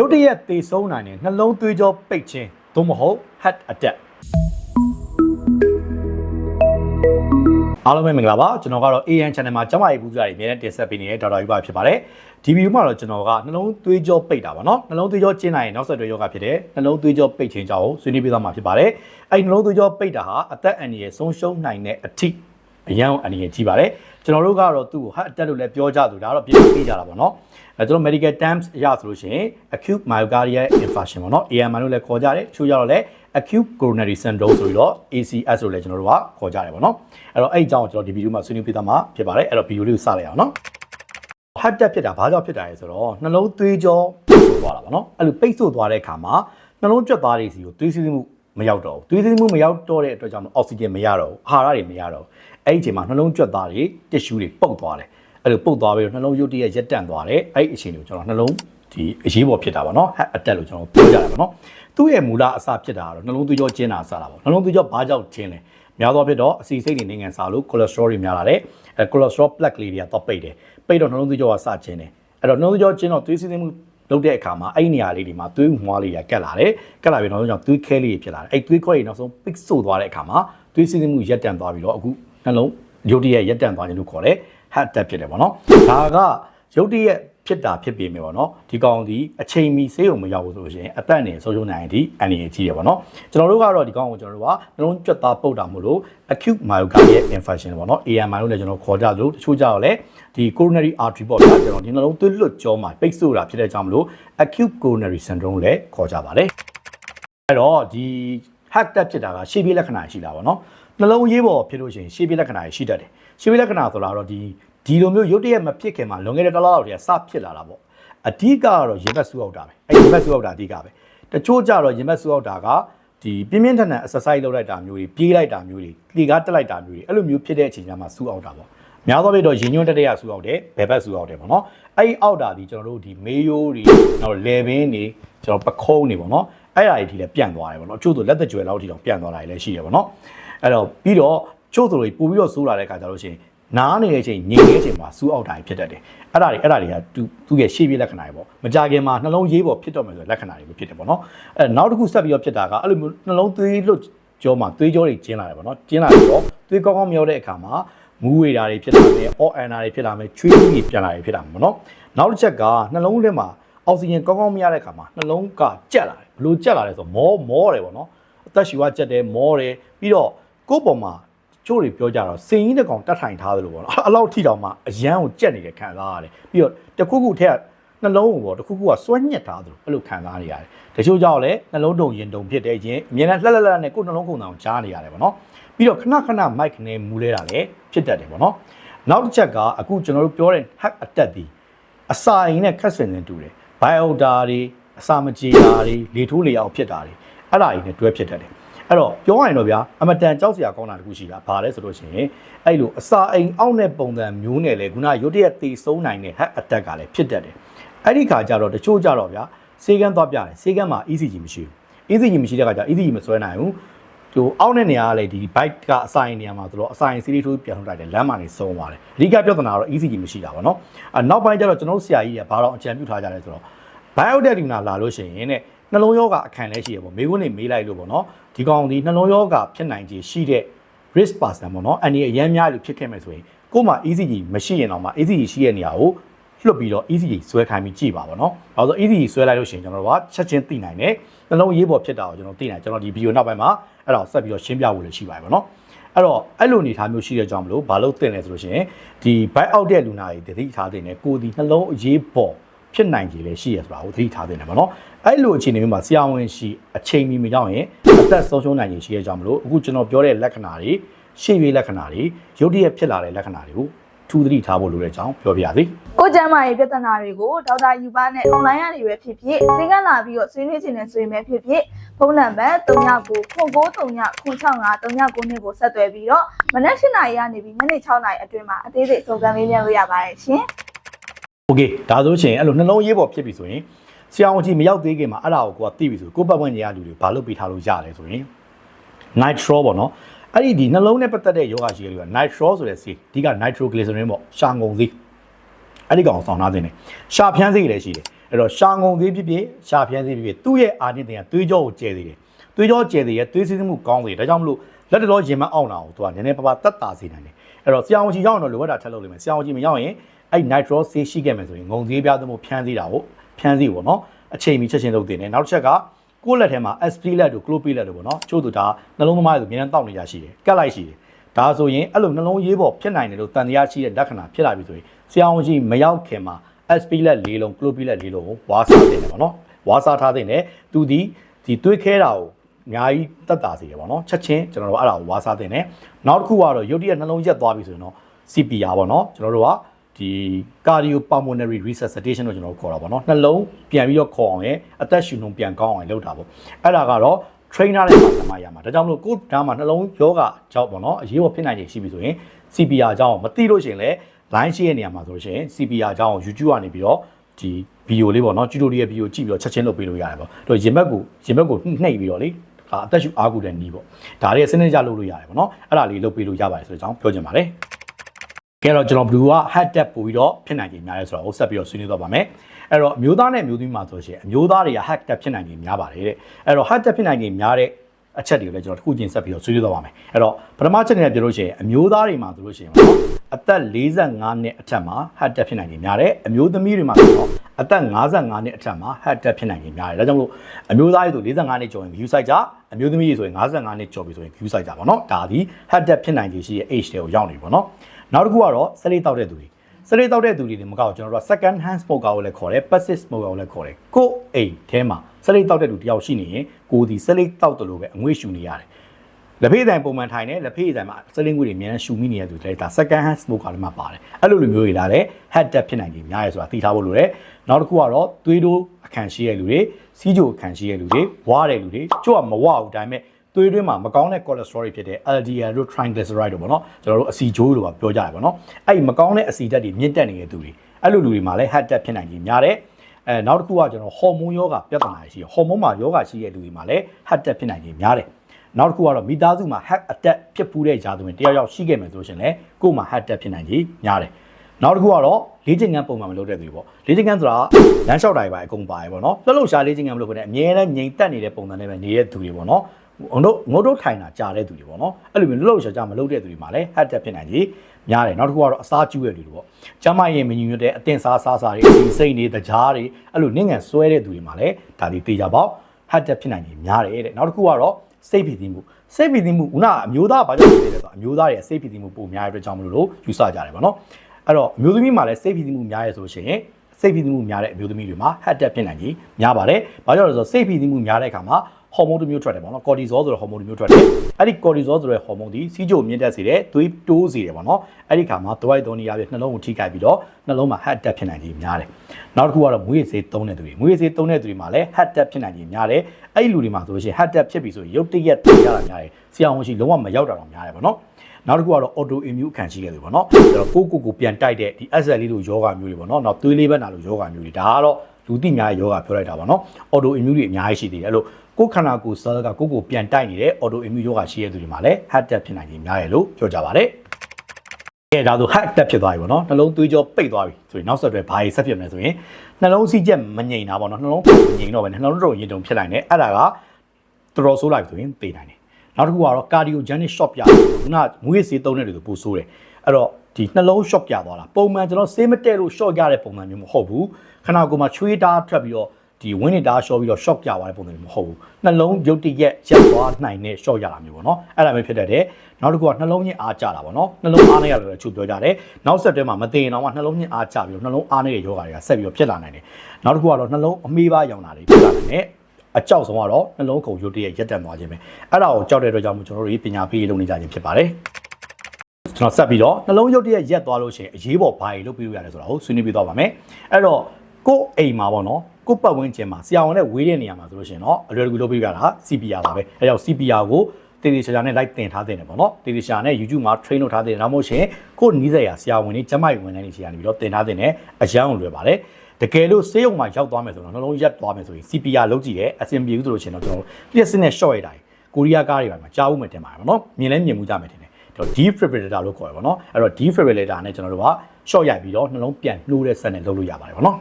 ရုတ်တရက်သေဆုံးနိုင်တဲ့နှလုံးသွေးကြောပိတ်ခြင်းသို့မဟုတ် heart attack အားလုံးပဲမင်္ဂလာပါကျွန်တော်ကတော့ AN channel မှာကျောင်းမကြီးပူဇာတွေအများနဲ့တင်ဆက်ပေးနေတဲ့ဒေါက်တာယူပါဖြစ်ပါတယ်ဒီဗီဒီယိုမှာတော့ကျွန်တော်ကနှလုံးသွေးကြောပိတ်တာပါနော်နှလုံးသွေးကြောကျဉ်းနိုင်ရင်နောက်ဆက်တွဲယောဂဖြစ်တဲ့နှလုံးသွေးကြောပိတ်ခြင်းကြောင့်ဆွေးနွေးပြသမှာဖြစ်ပါတယ်အဲ့ဒီနှလုံးသွေးကြောပိတ်တာဟာအသက်အန္တရာယ်ဆုံးရှုံးနိုင်တဲ့အထိအရန်အန္တရာယ်ကြီးပါတယ် ကျွန်တော်တို့ကတော့သူ့ကိုဟာအတက်လို့လည်းပြောကြသူဒါကတော့ပြင်ပေးကြတာပေါ့နော်အဲကျွန်တော် medical terms အရဆိုလို့ရှိရင် acute myocardial infarction ပေါ့နော် AMI လို့လည်းခေါ်ကြတယ်ချို့ရတော့လည်း acute coronary syndrome ဆိုပြီးတော့ ACS လို့လည်းကျွန်တော်တို့ကခေါ်ကြတယ်ပေါ့နော်အဲ့တော့အဲ့အကြောင်းကိုကျွန်တော်ဒီဗီဒီယိုမှာဆွေးနွေးပြသမှာဖြစ်ပါတယ်အဲ့တော့ဗီဒီယိုလေးကိုစလိုက်အောင်နော်ဟတ်တက်ဖြစ်တာဘာကြောင့်ဖြစ်တာလဲဆိုတော့နှလုံးသွေးကြောပိတ်ဆို့သွားတာပေါ့နော်အဲ့လိုပိတ်ဆို့သွားတဲ့အခါမှာနှလုံးကြွက်သားတွေစီကိုသွေးစီးမှုမရောက်တော့ဘူးသွေးစီးမှုမရောက်တော့တဲ့အတွက်ကြောင့်အောက်ဆီဂျင်မရတော့ဘူးအာဟာရတွေမရတော့ဘူး အဲ့ဒီအချိန်မှာနှလုံးကြွက်သားတွေတစ်ရှူးတွေပုတ်သွားတယ်အဲ့လိုပုတ်သွားပြီးတော့နှလုံးရုပ်တရက်ရက်တန့်သွားတယ်အဲ့ဒီအချိန်ကိုကျွန်တော်နှလုံးဒီအရေးပေါ်ဖြစ်တာပေါ့နော် heart attack လို့ကျွန်တော်ပြောကြတယ်ပေါ့နော်သူ့ရဲ့မူလအစဖြစ်တာကတော့နှလုံးသွေးကြောကျင်းတာအစတာပေါ့နှလုံးသွေးကြောဘာကြောင့်ကျင်းလဲများသောအားဖြင့်တော့အစီစိတ်တွေနိုင်ငံစားလို့ cholesterol တွေများလာတယ်အဲ cholesterol plaque လေးတွေကတော့ပိတ်တယ်ပိတ်တော့နှလုံးသွေးကြောကစကျင်းတယ်အဲ့တော့နှလုံးသွေးကြောကျင်းတော့သွေးစီးဆင်းမှုလုပ်တဲ့အခါမှာအဲ့ဒီနေရာလေးတွေမှာသွေးမွှားလေးတွေကကက်လာတယ်ကက်လာပြီးတော့နောက်ဆုံးသွေးခဲလေးတွေဖြစ်လာတယ်အဲ့သွေးခွဲတွေနောက်ဆုံးပိတ်ဆို့သွားတဲ့အခါမှာသွေးစီးဆင်းမှုရပ်တန့်သွားပြီးတော့အခု နှလုံးရုပ်တရက်ရပ်တန့်သွားခြင်းလို့ခေါ်တယ် heart attack ဖြစ်တယ်ပေါ့နော်ဒါကရုပ်တရက်ဖြစ်တာဖြစ်ပေမဲ့ပေါ့နော်ဒီကောင်ဒီအချိန်မီဆေးရုံမရောက်ဘူးဆိုလို့ရှိရင်အသက်နဲ့ဆုံးရှုံးနိုင်ဒီအန္တရာယ်ကြီးတယ်ပေါ့နော်ကျွန်တော်တို့ကတော့ဒီကောင်ကိုကျွန်တော်တို့ကနှလုံးကြွက်သားပုတ်တာမို့လို့ acute myocardial infarction ပေါ့နော် AMI လို့လည်းကျွန်တော်ခေါ်ကြလို့တချို့ကြတော့လည်းဒီ coronary artery ပေါ့ဗျာကျွန်တော်ဒီနှလုံးသွေးလွတ်ကြောမှာပိတ်ဆို့တာဖြစ်တဲ့ကြောင့်မလို့ acute coronary syndrome လို့လည်းခေါ်ကြပါတယ်အဲ့တော့ဒီ heart attack ဖြစ်တာကရှေ့ပြေးလက္ခဏာရှိတာပေါ့နော် နှလုံးရေးပေါ်ဖြစ်လို့ရှိရင်ရှေ့ပြေးလက္ခဏာရှိတတ်တယ်ရှေ့ပြေးလက္ခဏာဆိုတာတော့ဒီဒီလိုမျိုးရုတ်တရက်မဖြစ်ခင်မှာလွန်ခဲ့တဲ့တစ်လလောက်တည်းကစဖြစ်လာတာပေါ့အဓိကကတော့ရင်ဘတ်ဆူအောက်တာပဲအဲ့ရင်ဘတ်ဆူအောက်တာအဓိကပဲတချို့ကြတော့ရင်ဘတ်ဆူအောက်တာကဒီပြင်းပြင်းထန်ထန် exercise လုပ်လိုက်တာမျိုးတွေပြေးလိုက်တာမျိုးတွေလေကားတက်လိုက်တာမျိုးတွေအဲ့လိုမျိုးဖြစ်တဲ့အချိန်ကျမှဆူအောက်တာပေါ့များသောအားဖြင့်တော့ရင်ညွန့်တက်တဲ့ရဆူအောက်တယ်ဘယ်ဘက်ဆူအောက်တယ်ပေါ့နော်အဲ့ဒီအောက်တာဒီကျွန်တော်တို့ဒီမေးရိုးတွေနောက်လေဘင်းတွေကျွန်တော်ပခုံးတွေပေါ့နော်အဲ့အရာတွေဒီလည်းပြန့်သွားတယ်ပေါ့နော်ချို့ဆိုလက်သက်ကြွယ်လောက်ထိတော့ပြန့်သွားတာလည်းရှိတယ်ပေါ့နော် အဲ့တော့ပြီးတော့ချို့ဆိုလို့ပို့ပြီးတော့ဆိုးလာတဲ့အခါကျတော့ရှင်နားနေတဲ့အချိန်ငြိမ်နေတဲ့အချိန်မှာစူးအောက်တာဖြစ်တတ်တယ်အဲ့ဒါတွေအဲ့ဒါတွေကသူသူ့ရဲ့ရှေ့ပြေးလက္ခဏာတွေပေါ့မကြခင်မှာနှလုံးရေးပေါ်ဖြစ်တော့မယ်ဆိုလက္ခဏာတွေပဲဖြစ်တယ်ပေါ့နော်အဲ့နောက်တစ်ခုဆက်ပြီးတော့ဖြစ်တာကအဲ့လိုမျိုးနှလုံးသွေးလွတ်ကြောမှာသွေးကြောတွေကျင်းလာတယ်ပေါ့နော်ကျင်းလာပြီးတော့သွေးကောင်းကောင်းမြောတဲ့အခါမှာမူးဝေတာတွေဖြစ်လာမယ်အော့အန်နာတွေဖြစ်လာမယ်ချွေးကြီးတွေပြန်လာတွေဖြစ်လာမှာပေါ့နော်နောက်တစ်ချက်ကနှလုံးထဲမှာအောက်ဆီဂျင်ကောင်းကောင်းမရတဲ့အခါမှာနှလုံးကကြက်လာတယ်ဘလို့ကြက်လာလဲဆိုတော့မောမောတယ်ပေါ့နော်အသက်ရှူကကြက်တယ်မောတယ်ပြီးတော့ ကိုယ့်ပေါ်မှာကျိုးတွေပြောကြတော့စင်ကြီးတစ်ကောင်တတ်ထိုင်ထားသလိုပေါ့နော်အဲ့လောက်ထိတောင်မှအရန်ကိုကြက်နေတယ်ခံစားရတယ်ပြီးတော့တခုခုထက်ကနှလုံးကိုပေါ့တခုခုကစွဲညက်ထားသလိုအဲ့လိုခံစားနေရတယ်တချို့ကြောက်လဲနှလုံးတုံရင်တုံဖြစ်တဲ့ချင်းအမြဲတမ်းလှက်လှက်လှက်နဲ့ကိုယ်နှလုံးခုန်တောင်ကြားနေရတယ်ပေါ့နော်ပြီးတော့ခဏခဏမိုက်နဲ့မူလဲတာလည်းဖြစ်တတ်တယ်ပေါ့နော်နောက်တစ်ချက်ကအခုကျွန်တော်တို့ပြောတဲ့ hack attack ဒီအစာအိမ်နဲ့ခက်ဆင်နေတူတယ်ဘိုင်အိုတာတွေအစာမကြေတာတွေလေထိုးလေအောင်ဖြစ်တာတွေအဲ့ဒါတွေနဲ့တွဲဖြစ်တတ်တယ် အဲ့တော့ပြောရရင်တော့ဗျာအမတန်ကြောက်စရာကောင်းတာတခုရှိတာဘာလဲဆိုလို့ရှိရင်အဲ့လိုအစာအိမ်အောက်နဲ့ပုံစံမျိုးနဲ့လေခုနရုတ်တရက်သေဆုံးနိုင်တဲ့ hack attack ကလည်းဖြစ်တတ်တယ်အဲ့ဒီခါကျတော့တချို့ကြတော့ဗျာစေကန်းသွားပြတယ်စေကန်းမှာ ECG မရှိဘူး ECG မရှိတဲ့ခါကျ ECG မဆွဲနိုင်ဘူးဟိုအောက်တဲ့နေရာကလေဒီ bike ကအဆိုင်နေရာမှာဆိုတော့အဆိုင်စီးရီထိုးပြန်ထုတ်လိုက်တယ်လမ်းမှာနေဆုံးသွားတယ်အဓိကပြဿနာကတော့ ECG မရှိတာပေါ့နော်အနောက်ပိုင်းကျတော့ကျွန်တော်တို့ဆရာကြီးကဘာတော့အကြံပြုထားကြလဲဆိုတော့ biodeck ဒီနာလာလို့ရှိရင်တဲ့ နှလုံးရောဂါအခန့်လဲရှိရပေါ့မိခွန်းနေမေးလိုက်လို့ပေါ့နော်ဒီကောင်ဒီနှလုံးရောဂါဖြစ်နိုင်ခြေရှိတဲ့ risk person ပေါ့နော်အန်ဒီအရမ်းများလို့ဖြစ်ခဲ့မယ်ဆိုရင်ကို့မှာ ECG မရှိရင်တော့မှ ECG ရှိတဲ့နေရာကိုလွတ်ပြီးတော့ ECG ဆွဲခိုင်းပြီးကြည့်ပါပေါ့နော်။ဘာလို့ ECG ဆွဲလိုက်လို့ရှိရင်ကျွန်တော်တို့ကချက်ချင်းသိနိုင်တယ်။နှလုံးရေးပေါ်ဖြစ်တာကိုကျွန်တော်သိနိုင်ကျွန်တော်ဒီဗီဒီယိုနောက်ပိုင်းမှာအဲ့ဒါကိုဆက်ပြီးတော့ရှင်းပြဖို့လည်းရှိပါတယ်ပေါ့နော်။အဲ့တော့အဲ့လိုအနေထားမျိုးရှိတဲ့ကြောင့်မလို့ဘာလို့သိလဲဆိုလို့ရှိရင်ဒီ bite out တဲ့လူနာတွေတတိထားတဲ့နဲ့ကိုဒီနှလုံးအရေးပေါ် ဖြစ်နိုင်ကြလေရှိရဆိုတာကိုသတိထားသင့်တယ်ပေါ့နော်အဲ့လိုအခြေအနေမျိုးမှာဆရာဝန်ရှိအချိန်မီမရောက်ရင်အသက်ဆုံးရှုံးနိုင်ရရှိရကြမလို့အခုကျွန်တော်ပြောတဲ့လက္ခဏာတွေရှေ့ပြေးလက္ခဏာတွေရုတ်တရက်ဖြစ်လာတဲ့လက္ခဏာတွေကိုထူသတိထားဖို့လိုတဲ့အကြောင်းပြောပြရစီကိုကျမ်းမာရေးပြဿနာတွေကိုဒေါက်တာယူပါနဲ့ online ကနေပဲဖြစ်ဖြစ်ဈေးကလာပြီးတော့ဆွေးနွေးခြင်းနဲ့ဆွေးနွေးဖြစ်ဖြစ်ဖုန်းနံပါတ်3993636939နှစ်ကိုဆက်သွယ်ပြီးတော့မနက်၈နာရီကနေပြီးညနေ6နာရီအတွင်းမှာအသေးစိတ်စုံစမ်းမေးမြန်းလို့ရပါတယ်ရှင် โอเคဒါဆိုရှင်အဲ့လိုနှလုံးရေးပေါ်ဖြစ်ပြီဆိုရင်ဆရာဝန်ကြီးမရောက်သေးခင်မှာအဲ့ဒါကိုကိုကသိပြီဆိုကိုပတ်ဝန်းကျင်ကလူတွေဘာလုပ်ပေးထားလို့ရလဲဆိုရင် nitro ပေါ့နော်အဲ့ဒီဒီနှလုံးနဲ့ပတ်သက်တဲ့ယောဂရှိတဲ့လူက nitro ဆိုတဲ့ဆေးအဓိက nitroglycerin ပေါ့ရှာငုံဆေးအဲ့ဒီကောင်ဆောင်ထားခြင်းနေရှာဖြန်းဆေးလည်းရှိတယ် အဲ့တော့ရှာငုံသေးဖြစ်ဖြစ်ရှာဖြန်းသေးဖြစ်ဖြစ်သူ့ရဲ့အာနိသင်ကသွေးကြောကိုကျဲသေးတယ်သွေးကြောကျဲသေးရဲ့သွေးစည်းမှုကောင်းသေးတယ်ဒါကြောင့်မလို့လက်တော်ရင်မအောင်တာကိုသူကနည်းနည်းပါးပါးတတ်တာစေနိုင်တယ်အဲ့တော့ဆရာဝန်ကြီးရောက်တော့လိုအပ်တာထပ်လုပ်လိမ့်မယ်ဆရာဝန်ကြီးမရောက်ရင် အဲ့ nitro ဆေးရှိခဲ့မယ်ဆိုရင်ငုံသေးပြားသမှုဖြန်းသေးတာကိုဖြန်းသေးပေါ့နော်အချိန်မီချက်ချင်းလုပ်တင်တယ်နောက်တစ်ချက်ကကိုယ့်လက်ထဲမှာ SP လက်တို့ clopy လက်တို့ပေါ့နော်ချို့သူဒါနှလုံးသမားတွေဆိုအများနဲ့တောက်နေကြရှိတယ်ကတ်လိုက်ရှိတယ်ဒါဆိုရင်အဲ့လိုနှလုံးရေးပေါ်ဖြစ်နိုင်တယ်လို့တန်တရားရှိတဲ့လက္ခဏာဖြစ်လာပြီဆိုရင်ဆရာဝန်ကြီးမရောက်ခင်မှာ SP လက်၄လုံး clopy လက်၄လုံးကိုဝါစားတင်တယ်ပေါ့နော်ဝါစားထားတဲ့နဲ့သူဒီဒီတွေးခဲတာကိုအများကြီးတက်တာစီရပေါ့နော်ချက်ချင်းကျွန်တော်တို့အဲ့ဒါကိုဝါစားတင်တယ်နောက်တစ်ခုကတော့ရုတ်တရက်နှလုံးရက်သွားပြီဆိုရင်တော့ CPR ပေါ့နော်ကျွန်တော်တို့က ဒီ cardiopulmonary resuscitation လို့ကျွန်တော်တို့ခေါ်တာပေါ့နော်နှလုံးပြန်ပြီးတော့ခေါ်အောင်ရယ်အသက်ရှူနှုံပြန်ကောင်းအောင်ရယ်လုပ်တာပေါ့အဲ့ဒါကတော့ trainer တဲ့မှာသမားရမှာဒါကြောင့်မလို့ကိုယ်ဒါမှနှလုံးယောဂကြောက်ပေါ့နော်အရေးပေါ်ဖြစ်နိုင်ခြေရှိပြီဆိုရင် CPR အကြောင်းကိုမသိလို့ရှိရင်လည်း line ရှိတဲ့နေရာမှာဆိုလို့ရှိရင် CPR အကြောင်းကို YouTube ကနေပြီးတော့ဒီဗီဒီယိုလေးပေါ့နော်ကျူတိုရီရဲ့ဗီဒီယိုကြည့်ပြီးတော့ချက်ချင်းလုပ်ပေးလို့ရတယ်ပေါ့တော့ရင်ဘက်ကိုရင်ဘက်ကိုနှိပ်ပြီးတော့လေဒါအသက်ရှူအားကူတဲ့နီးပေါ့ဒါလေးစနစ်ကြလုပ်လို့ရတယ်ပေါ့နော်အဲ့ဒါလေးလုပ်ပေးလို့ရပါတယ်ဆိုတဲ့အကြောင်းပြောချင်ပါတယ် ကဲတော့ကျွန်တော်ဘလူးက head tap ပို့ပြီးတော့ဖြစ်နိုင်ခြင်းများရဲဆိုတော့ဆက်ပြီးတော့ဆွေးနွေးတော့ပါမယ်အဲ့တော့အမျိုးသားနဲ့အမျိုးသမီးမှာဆိုရှင်အမျိုးသားတွေက head tap ဖြစ်နိုင်ခြင်းများပါတယ်တဲ့အဲ့တော့ head tap ဖြစ်နိုင်ခြင်းများတဲ့အချက်တွေကိုလည်းကျွန်တော်တစ်ခုချင်းဆက်ပြီးတော့ဆွေးနွေးတော့ပါမယ်အဲ့တော့ပထမချက်နဲ့ပြောလို့ရှိရင်အမျိုးသားတွေမှာဆိုလို့ရှိရင်ပေါ့နော်အသက်45နှစ်အထက်မှာ head tap ဖြစ်နိုင်ခြင်းများတယ်အမျိုးသမီးတွေမှာဆိုတော့အသက်55နှစ်အထက်မှာ head tap ဖြစ်နိုင်ခြင်းများတယ်ဒါကြောင့်မလို့အမျိုးသားတွေဆို45နှစ်ကျော်ရင် view site ကြအမျိုးသမီးတွေဆိုရင်55နှစ်ကျော်ပြီဆိုရင် view site ကြပါတော့ဒါဒီ head tap ဖြစ်နိုင်ခြင်းရှိတဲ့ age တွေကိုရောက်နေပြီပေါ့နော် နောက်တစ်ခုကတော့စလိတောက်တဲ့သူတွေစလိတောက်တဲ့သူတွေဒီမကောက်ကျွန်တော်တို့က second hand smoker ကိုလည်းခေါ်တယ် passive smoker ကိုလည်းခေါ်တယ်ကိုယ်အိမ်ထဲမှာစလိတောက်တဲ့သူတယောက်ရှိနေရင်ကိုဒီစလိတောက်တယ်လို့ပဲအငွေ့ရှူနေရတယ်လက်ဖေးတိုင်ပုံမှန်ထိုင်တယ်လက်ဖေးတိုင်မှာစလင်းငွေတွေအများနဲ့ရှူမိနေတဲ့သူတွေဒါ second hand smoker လည်းမှာပါတယ်အဲ့လိုလိုမျိုးတွေလာတယ် head tap ဖြစ်နိုင်ခြင်းများရဲဆိုတာသိထားဖို့လိုတယ်နောက်တစ်ခုကတော့သွေးတိုးအခန့်ရှိတဲ့လူတွေစီးကြိုအခန့်ရှိတဲ့လူတွေဝါတဲ့လူတွေကြို့ကမဝဘူးဒါပေမဲ့ သွေးတွင်းမှာမကောင်းတဲ့ cholesterol တွေဖြစ်တဲ့ LDL တို့ triglyceride တို့ပေါ့နော်ကျွန်တော်တို့အစီဂျိုးတို့ပါပြောကြရပါတော့အဲ့ဒီမကောင်းတဲ့အစီဓာတ်တွေမြင့်တက်နေတဲ့သူတွေအဲ့လိုလူတွေမှာလည်း head tap ဖြစ်နိုင်ခြင်းများတယ်အဲနောက်တစ်ခုကကျွန်တော်ဟော်မုန်းယောဂပြဿနာရှိတယ်ဟော်မုန်းမှာယောဂရှိတဲ့လူတွေမှာလည်း head tap ဖြစ်နိုင်ခြင်းများတယ်နောက်တစ်ခုကတော့မိသားစုမှာ head attack ဖြစ်ပူးတဲ့ຢာသူဝင်တယောက်ယောက်ရှိခဲ့မယ်ဆိုရှင်လည်းကိုယ်မှာ head attack ဖြစ်နိုင်ခြင်းများတယ်နောက်တစ်ခုကတော့လေ့ကျင့်ခန်းပုံမှန်မလုပ်တဲ့သူတွေပေါ့လေ့ကျင့်ခန်းဆိုတာလမ်းလျှောက်တာတွေပါအကုန်ပါတယ်ပေါ့နော်လှုပ်လှုပ်ရှားလေ့ကျင့်ခန်းမလုပ်ဘဲနဲ့အမြဲတမ်းငြိမ်သက်နေတဲ့ပုံစံနဲ့ပဲနေတဲ့သူတွေပေါ့နော် ငုံတို့ငုံတို့ထိုင်တာကြားတဲ့သူတွေပေါ့နော်အဲ့လိုမျိုးလှုပ်လှုပ်ရှားရှားမလုပ်တဲ့သူတွေမှာလည်း head attack ဖြစ်နိုင်ခြင်းများတယ်နောက်တစ်ခုကတော့အစားကျူးတဲ့လူတွေပေါ့ကျမရင်မညွတ်တဲ့အတင်စားစားစားတွေအစီစိတ်တွေတကြားတွေအဲ့လိုနင့်ငံဆွဲတဲ့သူတွေမှာလည်းဒါဒီတေချာပေါက် head attack ဖြစ်နိုင်ခြင်းများတယ်တဲ့နောက်တစ်ခုကတော့စိတ်ဖိစီးမှုစိတ်ဖိစီးမှုခုနကအမျိုးသားဘာကြောင့်ဖြစ်လဲဆိုတော့အမျိုးသားရဲ့စိတ်ဖိစီးမှုပိုများတဲ့အတွက်ကြောင့်မလို့လို့ယူဆကြတယ်ပေါ့နော်အဲ့တော့အမျိုးသမီးမှာလည်းစိတ်ဖိစီးမှုများရဲဆိုရှင် စိတ်ဖိစီးမှုများတဲ့အမျိုးသမီးတွေမှာ head attack ဖြစ်နိုင်ခြင်းများပါတယ်ဘာကြောင့်လဲဆိုတော့စိတ်ဖိစီးမှုများတဲ့အခါမှာဟော်မုန်းတစ်မျိုးထွက်တယ်ပေါ့နော်ကော်တီဇောဆိုတဲ့ဟော်မုန်းတစ်မျိုးထွက်တယ်အဲ့ဒီကော်တီဇောဆိုတဲ့ဟော်မုန်းဒီစီးကြိုမြင့်တက်စေတယ်သွေးတိုးစေတယ်ပေါ့နော်အဲ့ဒီခါမှာဒဝိုက်သုံးနေရပြီးနှလုံးကိုထိခိုက်ပြီးတော့နှလုံးမှာ head attack ဖြစ်နိုင်ခြင်းများတယ်နောက်တစ်ခုကတော့မွေးရစေးသုံးတဲ့သူတွေမွေးရစေးသုံးတဲ့သူတွေမှာလည်း head attack ဖြစ်နိုင်ခြင်းများတယ်အဲ့ဒီလူတွေမှာဆိုလို့ရှိရင် head attack ဖြစ်ပြီဆိုရင်ရုတ်တရက်သိရတာများတယ်ဆရာဝန်ရှိလုံးဝမရောက်တာတော့များတယ်ပေါ့နော် နောက်တစ်ခုကတော့ auto immune ခံရှိခဲ့တယ်ပေါ့နော်အဲ့တော့ကိုကိုကိုပြန်တိုက်တဲ့ဒီ SL လေးလိုယောဂမျိုးတွေပေါ့နော်နောက်သွေးလေးဘက်နာလိုယောဂမျိုးတွေဒါကတော့လူသိများရဲ့ယောဂပြောလိုက်တာပါနော် auto immune တွေအများကြီးရှိသေးတယ်အဲ့လိုကိုယ်ခန္ဓာကိုယ် cell ကကိုကိုကိုပြန်တိုက်နေတဲ့ auto immune ယောဂရှိတဲ့သူတွေမှာလည်း heart attack ဖြစ်နိုင်ခြင်းများရဲ့လို့ပြောကြပါတယ်ကဲဒါဆို heart attack ဖြစ်သွားပြီပေါ့နော်နှလုံးသွေးကြောပိတ်သွားပြီဆိုရင်နောက်ဆက်တွဲဘာကြီးဆက်ဖြစ်မလဲဆိုရင်နှလုံးစီးချက်မငြိမ်တာပေါ့နော်နှလုံးမငြိမ်တော့ပဲနှလုံးတုံရင်တုံဖြစ်နိုင်တယ်အဲ့ဒါကတော်တော်ဆိုးလိုက်ဆိုရင်သေနိုင်တယ် နောက်တစ်ခုကတော့ cardiogenic shock ပြတယ်ခုနမွေးစေးသုံးတဲ့တွေဆိုပိုဆိုးတယ်အဲ့တော့ဒီနှလုံး shock ပြသွားတာပုံမှန်ကျွန်တော်ဆေးမတက်လို့ shock ရတဲ့ပုံစံမျိုးမဟုတ်ဘူးခဏကိုမှချွေးတားထွက်ပြီးတော့ဒီဝင်းနေတာရှော့ပြီးတော့ shock ကြသွားတဲ့ပုံစံမျိုးမဟုတ်ဘူးနှလုံးရုတ်တရက်ရက်သွားနိုင်တဲ့ shock ရတာမျိုးပေါ့နော်အဲ့ဒါမျိုးဖြစ်တတ်တယ်နောက်တစ်ခုကနှလုံးညစ်အားကြတာပေါ့နော်နှလုံးအားနေရတယ်လို့ချုပ်ပြောကြတယ်နောက်ဆက်တွဲမှာမသိရင်တော့မှနှလုံးညစ်အားကြပြီးတော့နှလုံးအားနေတဲ့ယောဂတွေကဆက်ပြီးတော့ဖြစ်လာနိုင်တယ်နောက်တစ်ခုကတော့နှလုံးအမေးပါရောင်တာတွေဖြစ်လာနိုင်တယ် အကြောက်ဆုံးကတော့နှလုံးခုန်ရုတ်တရက်ရက်တက်သွားခြင်းပဲအဲ့ဒါကိုကြောက်တဲ့အတွက်ကြောင့်မို့ကျွန်တော်တို့ပညာပေးလုပ်နေကြခြင်းဖြစ်ပါတယ်ကျွန်တော်ဆက်ပြီးတော့နှလုံးရုပ်တရက်ရက်သွားလို့ရှိရင်အရေးပေါ်ဘာတွေလုပ်ပြီးလို့ရတယ်ဆိုတာကိုဆွေးနွေးပြသွားပါမယ်အဲ့တော့ကိုယ်အိမ်မှာပေါ့နော်ကိုယ်ပတ်ဝန်းကျင်မှာဆရာဝန်နဲ့ဝေးတဲ့နေရာမှာဆိုလို့ရှိရင်တော့အလွယ်တကူလုပ်ပြီးရတာ CPR ပါပဲအဲကြောင့် CPR ကိုတေးသေးချာချာနဲ့ like တင်ထားတဲ့နေပေါ့နော်တေးသေးချာနဲ့ YouTube မှာ train လုပ်ထားတဲ့နောက်မို့ရှင်ကိုယ်နီးစက်ရဆရာဝန်တွေကျမကြီးဝန်ထမ်းတွေဆီကနေပြီးတော့တင်ထားတဲ့အရန်လွယ်ပါတယ် တကယ်လို့ဆေးရုံမှာရောက်သွားမယ်ဆိုတော့နှလုံးရက်သွားမယ်ဆိုရင် CPR လုပ်ကြည့်တယ်အဆင်ပြေဘူးဆိုလို့ရှိရင်တော့ကျွန်တော်တို့လျှက်စစ်နဲ့ short ရတာကိုရီးယားကားတွေပါမှာကြားဦးမယ်တင်ပါတယ်ဗောနော်မြင်လဲမြင်မှုကြမယ်တင်တယ်တော့ defibrillator လို့ခေါ်ရပါတော့အဲ့တော့ defibrillator နဲ့ကျွန်တော်တို့က short ရိုက်ပြီးတော့နှလုံးပြန်နှိုးတဲ့စက်နဲ့လုပ်လို့ရပါတယ်ဗောနော်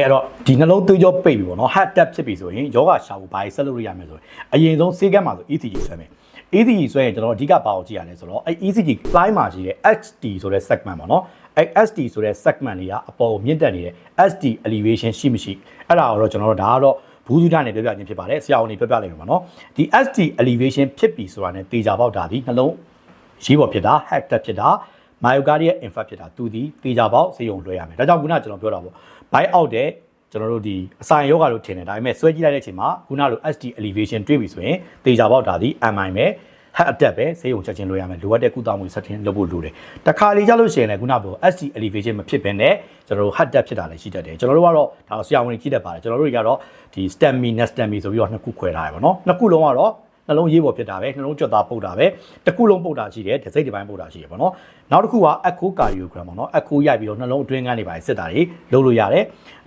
အဲ့တော့ဒီနှလုံးသွေးကြောပိတ်ပြီပေါ့နော် heart tap ဖြစ်ပြီဆိုရင်ယောဂရှာဖို့ဘာကြီးဆက်လုပ်လို့ရမယ်ဆိုရင်အရင်ဆုံးဆေးကမ်းမှာဆို ECG ဆွဲမယ် ECG ဆွဲရင်ကျွန်တော်အဓိကဘာကိုကြည့်ရလဲဆိုတော့အဲ့ ECG line မှာရှိတဲ့ XT ဆိုတဲ့ segment ပေါ့နော် အဲ့ ST ဆိုတဲ့ segment တွေကအပေါ်ကိုမြင့်တက်နေတဲ့ ST elevation ရှိမရှိအဲ့ဒါကိုတော့ကျွန်တော်တို့ဒါကတော့ဘူးစုဓာတ်နဲ့ပြောပြခြင်းဖြစ်ပါတယ်ဆရာဝန်တွေပြောပြလိုက်မှာပါနော်ဒီ ST elevation ဖြစ်ပြီဆိုတာနဲ့တေချာပေါက်တာဒီနှလုံးရေးပေါ်ဖြစ်တာ heart tap ဖြစ်တာ myocardial infarct ဖြစ်တာသူဒီတေချာပေါက်ဆေးရုံလွှဲရမယ်ဒါကြောင့်ခုနကကျွန်တော်ပြောတာပေါ့ bite out တဲ့ကျွန်တော်တို့ဒီအဆိုင်ယောဂါလို့ထင်တယ်ဒါပေမဲ့ဆွဲကြည့်လိုက်တဲ့အချိန်မှာခုနလို ST elevation တွေ့ပြီဆိုရင်တေချာပေါက်တာဒီ MI ပဲ heart attack ပဲဆေးရုံချက်ချင်းလွှဲရမယ်လိုအပ်တဲ့ကုသမှုဆက်တင်လုပ်ဖို့လိုတယ်တခါလေကြလို့ရှိရင်လည်းခုနကပြော ST elevation မဖြစ်ဘဲနဲ့ကျွန်တော်တို့ heart attack ဖြစ်တာလည်းရှိတတ်တယ်ကျွန်တော်တို့ကတော့ဒါဆရာဝန်ကြီးကြည့်တတ်ပါတယ်ကျွန်တော်တို့တွေကတော့ဒီ STEMI NESTEMI ဆိုပြီးတော့နှစ်ခုခွဲထားရပါတော့နှစ်ခုလုံးကတော့နှလုံးရေးပေါ်ဖြစ်တာပဲနှလုံးကြွက်သားပုတ်တာပဲတစ်ခုလုံးပုတ်တာရှိတယ်ဒစိတ်တစ်ပိုင်းပုတ်တာရှိတယ်ပေါ့နော်နောက်တစ်ခုက echo cardiogram ပေါ့နော် echo ရိုက်ပြီးတော့နှလုံးအတွင်းကန်းတွေပါစစ်တာတွေလုပ်လို့ရတယ်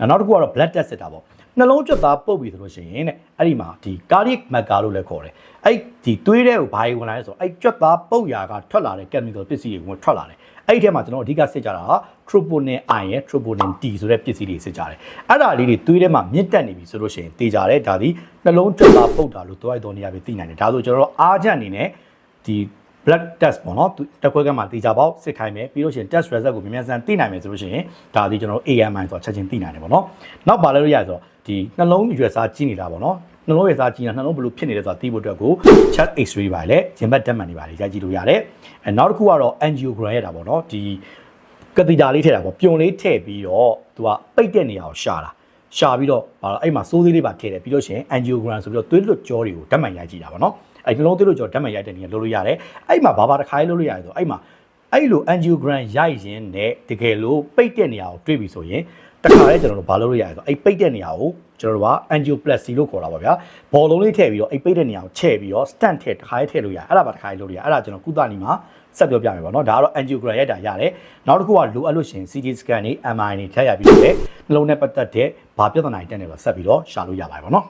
နောက်တစ်ခုကတော့ blood test စစ်တာပေါ့ နှလုံးကြွက်သားပုတ်ပြီဆိုလို့ရှိရင်တဲ့အဲ့ဒီမှာဒီ cardiac marker လို့လည်းခေါ်တယ်အဲ့ဒီသွေးတဲ့ကိုဘာကြီးဝင်လာလဲဆိုတော့အဲ့ကြွက်သားပုတ်ရာကထွက်လာတဲ့ chemical ပစ္စည်းတွေဝင်ထွက်လာတယ်အဲ့ဒီထဲမှာကျွန်တော်အဓိကစစ်ကြတာက troponin I ရဲ့ troponin T ဆိုတဲ့ပစ္စည်းတွေစစ်ကြတယ်အဲ့ဒါလေးတွေသွေးထဲမှာမြင့်တက်နေပြီဆိုလို့ရှိရင်တေးကြတယ်ဒါဒီနှလုံးကြွက်သားပုတ်တာလို့တွိုက်တော်နေရပြီသိနိုင်တယ်ဒါဆိုကျွန်တော်တို့အားချက်အနေနဲ့ဒီ blood test ပေါ့နော်တက်ခွဲကမှာတေချာပေါက်စစ်ခိုင်းမယ်ပြီးလို့ရှိရင် test result ကိုမြန်မြန်ဆန်သိနိုင်မယ်ဆိုလို့ရှိရင်ဒါဒီကျွန်တော်တို့ AMI ဆိုတာချက်ချင်းသိနိုင်တယ်ပေါ့နော်နောက်ပါလဲလို့ရဆိုတော့ဒီနှလုံးရွယ်စားကြီးနေတာပေါ့နော်နှလုံးရွယ်စားကြီးနေတာနှလုံးဘယ်လိုဖြစ်နေလဲဆိုတာသိဖို့အတွက်ကို chest x-ray ပါလေဂျင်ဘတ်တက်မှန်နေပါလေရိုက်ကြည့်လို့ရတယ်အဲနောက်တစ်ခုကတော့ angiogram ရတာပေါ့နော်ဒီကတိတာလေးထည့်တာပေါ့ပြုံလေးထည့်ပြီးတော့သူကပိတ်တဲ့နေရာကိုရှာတာရှာပြီးတော့ဘာလို့အဲ့မှာစိုးသေးလေးပါထည့်တယ်ပြီးလို့ရှိရင် angiogram ဆိုပြီးတော့သွေးလွတ်ကြောတွေကိုဓာတ်မှန်ရိုက်ကြည့်တာပေါ့နော် အဲ့ဒီနှလုံးသွေးလွတ်ကြောဓာတ်မှန်ရိုက်တဲ့နေရာလုပ်လို့ရတယ်အဲ့မှာဘာဘာတစ်ခါလေးလုပ်လို့ရတယ်ဆိုအဲ့မှာအဲ့လို angiogram ရိုက်ရင်နဲ့တကယ်လို့ပိတ်တဲ့နေရာကိုတွေ့ပြီဆိုရင်တခါလေးကျွန်တော်တို့ဘာလုပ်လို့ရလဲဆိုအဲ့ပိတ်တဲ့နေရာကိုကျွန်တော်တို့က angioplasty လို့ခေါ်တာပါဗျာဘောလုံးလေးထည့်ပြီးတော့အဲ့ပိတ်တဲ့နေရာကိုချဲ့ပြီးတော့ stent ထည့်တစ်ခါလေးထည့်လို့ရတယ်အဲ့ဒါပါတစ်ခါလေးလုပ်လို့ရအဲ့ဒါကျွန်တော်ကုသနီမှာဆက်ပြောပြမယ်ပေါ့နော်ဒါကတော့ angiogram ရိုက်တာရတယ်နောက်တစ်ခုကလိုအပ်လို့ရှိရင် CT scan နေ MRI နေထည့်ရပြီးတော့လည်းနှလုံးနဲ့ပတ်သက်တဲ့ဘာပြဿနာတွေတက်နေတော့ဆက်ပြီးတော့ရှာလို့ရပါတယ်ပေါ့နော်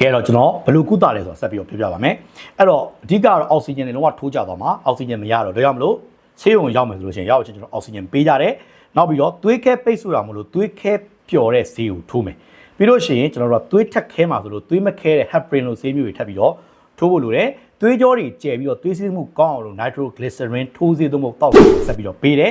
ကဲတော့ကျွန်တော်ဘယ်လိုကုသလဲဆိုတော့ဆက်ပြီးတော့ပြောပြပါမယ်အဲ့တော့အဓိကတော့အောက်ဆီဂျင်တွေလုံးဝထိုးကြသွားမှာအောက်ဆီဂျင်မရတော့ဒါကြောင့်မလို့ဆေးရုံရောက်မယ်ဆိုလို့ရှိရင်ရောက်ချင်းကျွန်တော်အောက်ဆီဂျင်ပေးကြတယ်နောက်ပြီးတော့သွေးခဲပိတ်ဆိုတာမလို့သွေးခဲပျော်တဲ့ဆေးကိုထိုးမယ်ပြီးလို့ရှိရင်ကျွန်တော်တို့ကသွေးထက်ခဲမှာဆိုလို့သွေးမခဲတဲ့ heparin လို့ဆေးမျိုးတွေထပ်ပြီးတော့ထိုးဖို့လိုတယ်သွေးကြောတွေကျယ်ပြီးတော့သွေးစီးမှုကောင်းအောင်လို့ nitroglycerin ထိုးစေသုံးဖို့တောက်ဆက်ပြီးတော့ပေးတယ်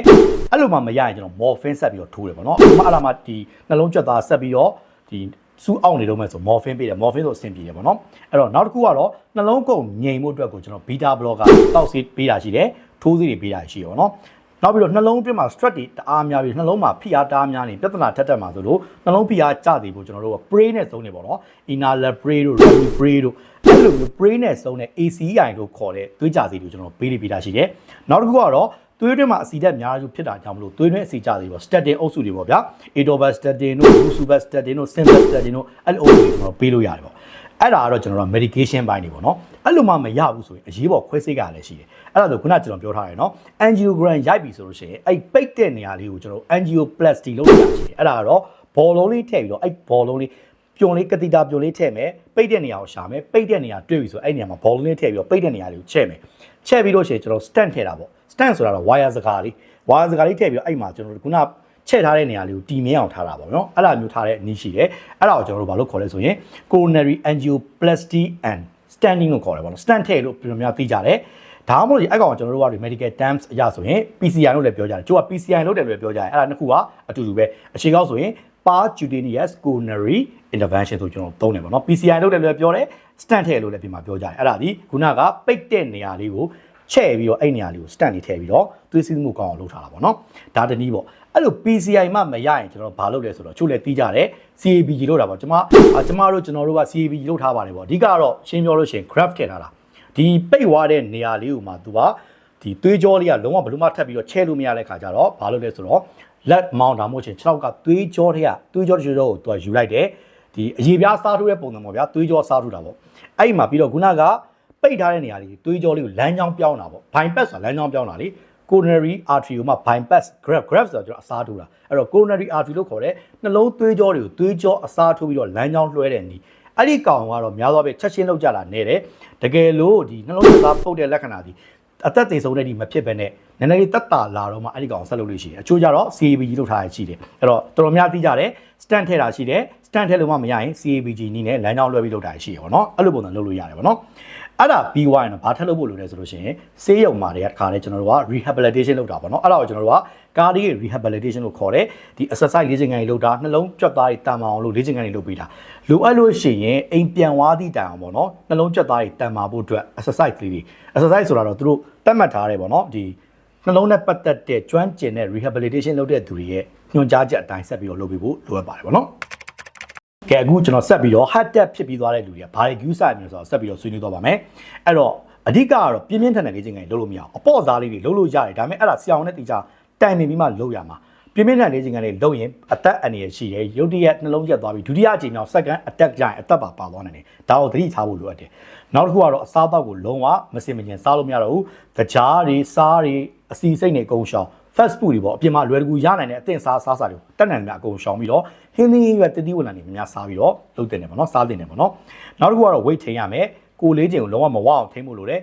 အဲ့လိုမှမရရင်ကျွန်တော် morphine ဆက်ပြီးတော့ထိုးတယ်ပေါ့နော်အမှအလားမှဒီနှလုံးကြွက်သားဆက်ပြီးတော့ဒီ စူးအောင်နေတော့မဲ့ဆို morphine ပေးတယ် morphine ဆိုအဆင်ပြေတယ်ပေါ့နော်အဲ့တော့နောက်တစ်ခုကတော့နှလုံးကုန်ငြိမ်မှုအတွက်ကိုကျွန်တော် beta blocker တောက်ဆေးပေးတာရှိတယ်ထိုးဆေးတွေပေးတာရှိတယ်ပေါ့နော်နောက်ပြီးတော့နှလုံးအတွင်းမှာ stress တွေတအားများပြီးနှလုံးမှာဖိအားတအားများနေပြဿနာထက်တက်မှာဆိုလို့နှလုံးဖိအားကျသေးဖို့ကျွန်တော်တို့က pray နဲ့သုံးနေပေါ့နော် inhaler pray တို့ remi pray တို့အဲ့လိုမျိုး pray နဲ့သုံးတဲ့ ACI တို့ခေါ်တဲ့သွေးကြစေတွေကိုကျွန်တော်ပေးလိပေးတာရှိတယ်နောက်တစ်ခုကတော့ သွေးတွင်းမှာအဆီဓာတ်များစုဖြစ်တာကြောင့်မလို့သွေးတွင်းအဆီကျစေပေါ့ statin အုပ်စုတွေပေါ့ဗျာ atorvastatin တို့ rosuvastatin တို့ simvastatin တို့အဲ့လိုအုပ်စုတွေကျွန်တော်ပေးလို့ရတယ်ပေါ့အဲ့ဒါကတော့ကျွန်တော်တို့ medication ဘိုင်းနေပေါ့နော်အဲ့လိုမှမရဘူးဆိုရင်အရေးပေါ်ခွဲစိတ်ကလည်းရှိတယ်အဲ့ဒါဆိုခုနကျွန်တော်ပြောထားတယ်နော် angiogram ရိုက်ပြီဆိုလို့ရှိရင်အဲ့ပိတ်တဲ့နေရာလေးကိုကျွန်တော် angioplasty လုပ်ရရှိတယ်အဲ့ဒါကတော့ဘောလုံးလေးထည့်ပြီးတော့အဲ့ဘောလုံးလေးပြုံလေးကတိတာပြုံလေးထည့်မယ်ပိတ်တဲ့နေရာကိုရှာမယ်ပိတ်တဲ့နေရာတွေ့ပြီဆိုအဲ့နေရာမှာဘောလုံးလေးထည့်ပြီးတော့ပိတ်တဲ့နေရာလေးကိုချဲ့မယ်ချဲ့ပြီးလို့ရှိရင်ကျွန်တော် stand ထည့်တာပေါ့ stand ဆိုတာတော့ wire စကားလေး wire စကားလေးထည့်ပြီးတော့အဲ့မှာကျွန်တော်တို့ခုနချဲ့ထားတဲ့နေရာလေးကိုတီမြင်အောင်ထားတာပေါ့နော်အဲ့လိုမျိုးထားတဲ့အနည်းရှိတယ်အဲ့ဒါကိုကျွန်တော်တို့ဘာလို့ခေါ်လဲဆိုရင် coronary angioplasty and standing လို့ခေါ်တယ်ပေါ့နော် stand ထည့်လို့ပြန်များသိကြတယ်ဒါမှမဟုတ်ဒီအဲ့ကောင်ကျွန်တော်တို့က medical terms အရဆိုရင် PCI လို့လည်းပြောကြတယ်ကျိုးက PCI လို့တယ်လို့လည်းပြောကြတယ်အဲ့ဒါနှစ်ခုကအတူတူပဲအခြေကောက်ဆိုရင် percutaneous coronary intervention ဆိုကျွန်တော်သုံးတယ်ပေါ့နော် PCI လို့တယ်လို့လည်းပြောတယ် stand ထည့်လို့လည်းပြန်မှာပြောကြတယ်အဲ့ဒါဒီခုနကပိတ်တဲ့နေရာလေးကို ချဲ့ပြီးတော့အဲ့နေရာလေးကို stand လေးထည့်ပြီးတော့သွေးစည်းမှုကောင်းအောင်လုပ်ထားတာပေါ့နော်ဒါတနည်းပေါ့အဲ့လို PCI မှမရရင်ကျွန်တော်ဘာလုပ်လဲဆိုတော့ချို့လည်းတီးကြတယ် CABG လို့တာပေါ့ကျွန်မကျွန်မတို့ကျွန်တော်တို့က CABG လို့ထားပါတယ်ပေါ့အဓိကတော့ရှင်းပြောလို့ရှိရင် graph ထည့်ထားတာဒီပိတ်သွားတဲ့နေရာလေးကိုမှ तू ကဒီသွေးကြောလေးကလုံးဝဘယ်လိုမှထပ်ပြီးတော့ချဲလို့မရတဲ့ခါကျတော့ဘာလုပ်လဲဆိုတော့ let mount ဒါမှမဟုတ်ချင်း6ကသွေးကြောတွေကသွေးကြောတစ်ချို့ကို तू ယူလိုက်တယ်ဒီအရေပြားစားထိုးတဲ့ပုံစံပေါ့ဗျာသွေးကြောစားထိုးတာပေါ့အဲ့ဒီမှာပြီးတော့ခုနက ပိတ်ထားတဲ့နေရာလေးသွေးကြောလေးကိုလမ်းကြောင်းပြောင်းတာပေါ့ bypass ဆိုတာလမ်းကြောင်းပြောင်းတာလေ coronary artery ကိုမှ bypass graph graph ဆိုတော့ကျွန်တော်အစားထိုးတာအဲ့တော့ coronary artery လို့ခေါ်တဲ့နှလုံးသွေးကြောတွေကိုသွေးကြောအစားထိုးပြီးတော့လမ်းကြောင်းလွှဲတဲ့နည်းအဲ့ဒီကောင်ကတော့များသောအားဖြင့်ချက်ချင်းလောက်ကြတာနေတယ်တကယ်လို့ဒီနှလုံးသွေးသားပုတ်တဲ့လက္ခဏာဒီအသက်သေဆုံးတဲ့ဒီမဖြစ်ဘဲနဲ့ နည်းနည်းလေးတက်တာလာတော့မှအဲ့ဒီကောင်ဆက်လုပ်လို့ရှိတယ်အချို့ကြတော့ CABG လောက်ထားရရှိတယ်အဲ့တော့တော်တော်များသိကြတယ် stand ထည့်တာရှိတယ် stand ထည့်လို့မှမရရင် CABG နီးနဲ့လမ်းကြောင်းလွှဲပြီးလုပ်တာရှိရပါတော့အဲ့လိုပုံစံလုပ်လို့ရတယ်ပေါ့နော်အဲ့ဒါပြီးသွားရင်တော့ဘာထပ်လုပ်ဖို့လိုလဲဆိုလို့ရှိရင်ဆေးရုံမှာတည်းကတခါလဲကျွန်တော်တို့က rehabilitation လုပ်တာပေါ့နော်အဲ့ဒါကိုကျွန်တော်တို့ကကားဒီ rehabilitation လို့ခေါ်တယ်ဒီ exercise လေ့ကျင့်ခန်းတွေလုပ်တာနှလုံးကြွက်သားတွေတန်မာအောင်လို့လေ့ကျင့်ခန်းတွေလုပ်ပေးတာလိုအပ်လို့ရှိရင်အိမ်ပြန်သွားသည့်တိုင်အောင်ပေါ့နော်နှလုံးကြွက်သားတွေတန်မာဖို့အတွက် exercise လေးတွေ exercise ဆိုတာတော့သူတို့တတ်မှတ်ထားတယ်ပေါ့နော်ဒီ နှလုံးနဲ့ပတ်သက်တဲ့ကျွမ်းကျင်တဲ့ rehabilitation လုပ်တဲ့သူတွေရဲ့ညွှန်ကြားချက်အတိုင်းဆက်ပြီးတော့လုပ်ပေးဖို့လိုအပ်ပါတယ်ပေါ့နော်ကဲအခုကျွန်တော်ဆက်ပြီးတော့ hard tap ဖြစ်ပြီးသွားတဲ့လူတွေကဘာတွေ view site မျိုးဆိုတော့ဆက်ပြီးတော့ဆွေးနွေးသွားပါမယ်အဲ့တော့အဓိကကတော့ပြင်းပြင်းထန်ထန်လေးချင်းကနေလုပ်လို့မရအောင်အပေါ့သားလေးတွေလုပ်လို့ရတယ်ဒါပေမဲ့အဲ့ဒါဆရာအောင်နဲ့တီချာတိုင်ပင်ပြီးမှလုပ်ရမှာပြင်းပြင်းထန်လေးချင်းကနေလုပ်ရင်အသက်အန္တရာယ်ရှိတယ်ရုတ်တရက်နှလုံးရက်သွားပြီးဒုတိယအကြိမ်မြောက် second attack ကြရင်အသက်ပါပါသွားနိုင်တယ်ဒါကိုသတိထားဖို့လိုအပ်တယ်နောက်တစ်ခုကတော့အစားအသောက်ကိုလုံးဝမစင်မကျင်စားလို့မရတော့ဘူးကြားတွေစားတွေ အစီစိတ်တွေအကုန်ရှောင် fast food တွေပေါ့အပြင်မှာလွယ်တကူရနိုင်တဲ့အသင့်စားစားစာတွေကိုတက်နိုင်တဲ့အကုန်ရှောင်ပြီးတော့ဟင်းသီးရွက်တတိဝလံတွေများစားပြီးတော့လုပ်တင်တယ်ပေါ့နော်စားတင်တယ်ပေါ့နော်နောက်တစ်ခုကတော့ weight ထိန်းရမယ်ကိုလေးချိန်ကိုလုံးဝမဝအောင်ထိန်းဖို့လိုတယ်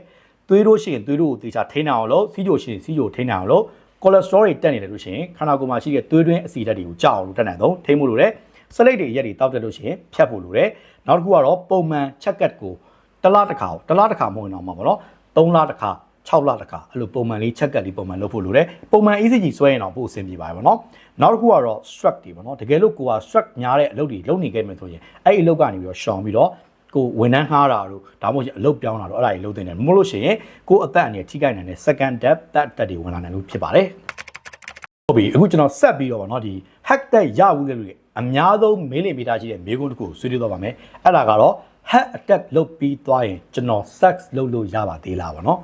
သွေးတို့ရှိရင်သွေးတို့ကိုသေချာထိန်းနိုင်အောင်လို့စီးကြိုရှိရင်စီးကြိုထိန်းနိုင်အောင်လို့ cholesterol တွေတက်နေတယ်လို့ရှိရင်ခန္ဓာကိုယ်မှာရှိတဲ့သွေးတွင်းအဆီဓာတ်တွေကိုကြောက်အောင်လို့တက်နိုင်တော့ထိန်းဖို့လိုတယ်စလိတ်တွေရက်တွေတောက်တက်လို့ရှိရင်ဖြတ်ဖို့လိုတယ်နောက်တစ်ခုကတော့ပုံမှန်ချက်ကတ်ကိုတစ်လတစ်ခါကိုတစ်လတစ်ခါမဟုတ်ရင်တော့မှာပေါ့နော်3လတစ်ခါ 6လတစ်ခါအဲ့လိုပုံမှန်လေးချက်ကတ်လေးပုံမှန်လုပ်ဖို့လိုတယ်ပုံမှန် ECG ဆွဲရင်တော့ပို့အဆင်ပြေပါတယ်ဗောနော်နောက်တစ်ခုကတော့ struck တွေဗောနော်တကယ်လို့ကိုက struck များတဲ့အလုပ်တွေလုပ်နေခဲ့မှဆိုရင်အဲ့ဒီအလုပ်ကနေပြီးတော့ရှောင်ပြီးတော့ကိုဝန်ထမ်းငှားတာတို့ဒါမှမဟုတ်အလုပ်ပြောင်းတာတို့အဲ့ဒါတွေလုပ်တင်တယ်မဟုတ်လို့ရှိရင်ကိုအသက်အနေနဲ့ထိခိုက်နိုင်တဲ့ second depth တက်တက်တွေဝင်လာနိုင်လို့ဖြစ်ပါတယ်ဟုတ်ပြီအခုကျွန်တော်ဆက်ပြီးတော့ဗောနော်ဒီ hack တက်ရဘူးလေလို့အများဆုံးမေးလင်ပေးထားရှိတဲ့မေးခွန်းတစ်ခုကိုဆွေးနွေးသွားပါမယ်အဲ့ဒါကတော့ hack attack လုပ်ပြီးသွားရင်ကျွန်တော် sex လုပ်လို့ရပါသေးလားဗောနော်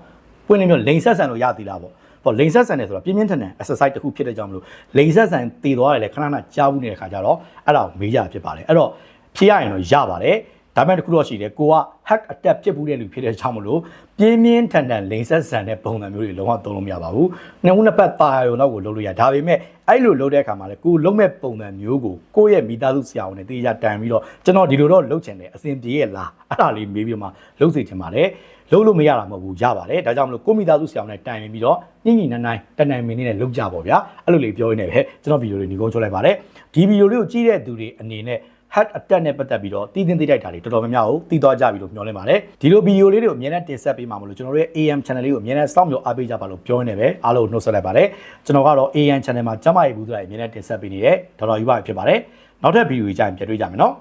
ပွင့်လင်းမျိုးလိန်ဆက်ဆန်လို့ရသေးလားဗောဟောလိန်ဆက်ဆန်တယ်ဆိုတာပြင်းပြင်းထန်ထန် exercise တစ်ခုဖြစ်တဲ့ကြောင့်မလို့လိန်ဆက်ဆန်တည်သွားတယ်လေခဏခဏကြားဘူးနေတဲ့ခါကျတော့အဲ့ဒါကိုမေးကြဖြစ်ပါတယ်အဲ့တော့ဖြေရရင်တော့ရပါတယ် ဒါပေမဲ့တစ်ခုတော့ရှိတယ်ကိုက hack attack ဖြစ်ဘူးတဲ့လူဖြစ်တဲ့ကြောင့်မလို့ပြင်းပြင်းထန်ထန်လိန်ဆက်ဆန်တဲ့ပုံစံမျိုးတွေလုံးဝသုံးလို့မရပါဘူးနှစ်ဦးနှစ်ဖက်တာရုံတော့ကိုလုပ်လို့ရဒါပေမဲ့အဲ့လိုလုပ်တဲ့အခါမှာလေကိုလုံးမဲ့ပုံစံမျိုးကိုကိုယ့်ရဲ့မိသားစုဆရာဝန်နဲ့တေးကြတန်ပြီးတော့ကျွန်တော်ဒီလိုတော့လုပ်ချင်တယ်အဆင်ပြေရဲ့လားအဲ့ဒါလေးမေးပြီးမှလုပ်စေချင်ပါတယ်လုံးလို့မရတာမဟုတ်ဘူးရပါတယ်ဒါကြောင့်မလို့ကိုမိသားစုဆရာဝန်နဲ့တိုင်ပင်ပြီးတော့ညင်ညင်နိုင်နိုင်တန်နိုင်မင်းနဲ့လုပ်ကြပါဗျာအဲ့လိုလေးပြောရင်းနဲ့ပဲကျွန်တော်ဗီဒီယိုလေးညီကုန်းချိုးလိုက်ပါတယ်ဒီဗီဒီယိုလေးကိုကြည့်တဲ့သူတွေအနေနဲ့ hack attack နဲ့ပတ်သက်ပြီးတော့တည်တင်သိတိုက်တာတွေတော်တော်များများကိုတည်သွားကြပြီလို့မျှော်လင့်ပါတယ်ဒီလိုဗီဒီယိုလေးတွေကိုအများနဲ့တင်ဆက်ပေးမှာမလို့ကျွန်တော်တို့ရဲ့ AM channel လေးကိုအများနဲ့စောင့်မျှော်အားပေးကြပါလို့ပြောနေတယ်ပဲအားလုံးနှုတ်ဆက်လိုက်ပါတယ်ကျွန်တော်ကတော့ AM channel မှာကျမရဲ့ဘူးစရိုက်အများနဲ့တင်ဆက်ပေးနေတဲ့ဒေါက်တာယူပါဖြစ်ပါတယ်နောက်ထပ်ဗီဒီယိုကြီးကြရင်ပြန်တွေ့ကြမယ်နော်